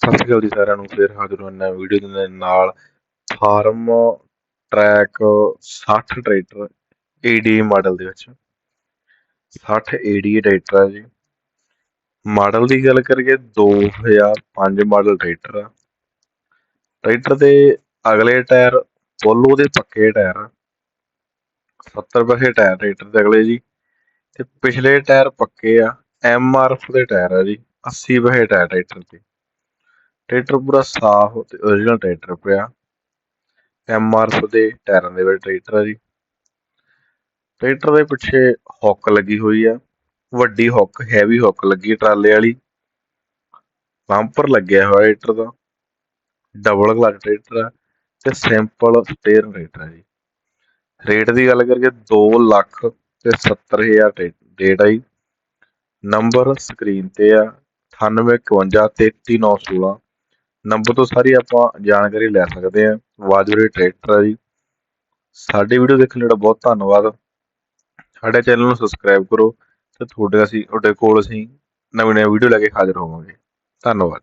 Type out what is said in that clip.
ਸਤਿ ਸ਼੍ਰੀ ਅਕਾਲ ਜੀ ਸਾਰਿਆਂ ਨੂੰ, ਫੇਰ ਹਾਜ਼ਰ ਹਾਂ ਨਵੀਂ ਵੀਡੀਓ ਦੇ ਨਾਲ। ਫਾਰਮ ਟਰੈਕ 60 ਟਰੈਕਟਰ ਏਡੀ ਮਾਡਲ ਦੇ ਵਿੱਚ। 60 ਏਡੀ ਟਰੈਕਟਰ ਆ ਜੀ। ਮਾਡਲ ਦੀ ਗੱਲ ਕਰੀਏ 2005 ਮਾਡਲ ਟਰੈਕਟਰ ਆ। ਟਰੈਕਟਰ ਦੇ ਅਗਲੇ ਟਾਇਰ ਪੋਲੋ ਦੇ ਪੱਕੇ ਟਾਇਰ ਆ। 70 ਪੱਕੇ ਟਾਇਰ ਟਰੈਕਟਰ ਦੇ ਅਗਲੇ ਜੀ। ਤੇ ਪਿਛਲੇ ਟਾਇਰ ਪੱਕੇ ਆ ਐਮ ਆਰ ਐਮਆਰਐਫ ਦੇ ਟਾਇਰ ਆ ਜੀ। 80 ਪੱਕੇ ਟਾਇਰ ਟਰੈਕਟਰ ਦੇ ਟਰੈਕਟਰ ਪੂਰਾ ਸਾਫ਼ ਤੇ origignal ਟਰੈਕਟਰ ਪਿਆ। ਐਮਆਰਐਫ ਦੇ ਟਾਇਰਾਂ ਦੇ ਵਿੱਚ ਟਰੈਕਟਰ ਹੈ ਜੀ। ਟਰੈਕਟਰ ਦੇ ਪਿੱਛੇ ਹੁੱਕ ਲੱਗੀ ਹੋਈ ਆ। ਵੱਡੀ ਹੁੱਕ ਹੈਵੀ ਹੁੱਕ ਲੱਗੀ ਟਰਾਲੇ ਵਾਲੀ। ਬੰਪਰ ਲੱਗਿਆ ਹੋਇਆ ਟਰੈਕਟਰ ਦਾ। ਡਬਲ ਕਲਚ ਟਰੈਕਟਰ ਆ ਤੇ ਸਿੰਪਲ ਸਟੇਅਰ ਟਰੈਕਟਰ ਆ ਜੀ। ਰੇਟ ਦੀ ਗੱਲ ਕਰੀਏ 2 ਲੱਖ ਤੇ 70000 ਰੇਟ ਆ ਜੀ। ਨੰਬਰ ਸਕਰੀਨ ਤੇ ਆ 9851 ਨੰਬਰ ਤੋਂ ਸਾਰੀ ਆਪਾਂ ਜਾਣਕਾਰੀ ਲੈ ਸਕਦੇ ਆ ਵਾਜਰੇ ਟਰੈਕਟਰ ਆ ਜੀ। ਸਾਡੀ ਵੀਡੀਓ ਦੇਖਣ ਲਈ ਬਹੁਤ ਧੰਨਵਾਦ। ਸਾਡੇ ਚੈਨਲ ਨੂੰ ਸਬਸਕ੍ਰਾਈਬ ਕਰੋ ਤੇ ਤੁਹਾਡੇ ਅਸੀਂ, ਤੁਹਾਡੇ ਕੋਲ ਅਸੀਂ ਨਵੀਂ ਨਵੀਂ ਵੀਡੀਓ ਲੈ ਕੇ ਹਾਜ਼ਰ ਹੋਵਾਂਗੇ। ਧੰਨਵਾਦ।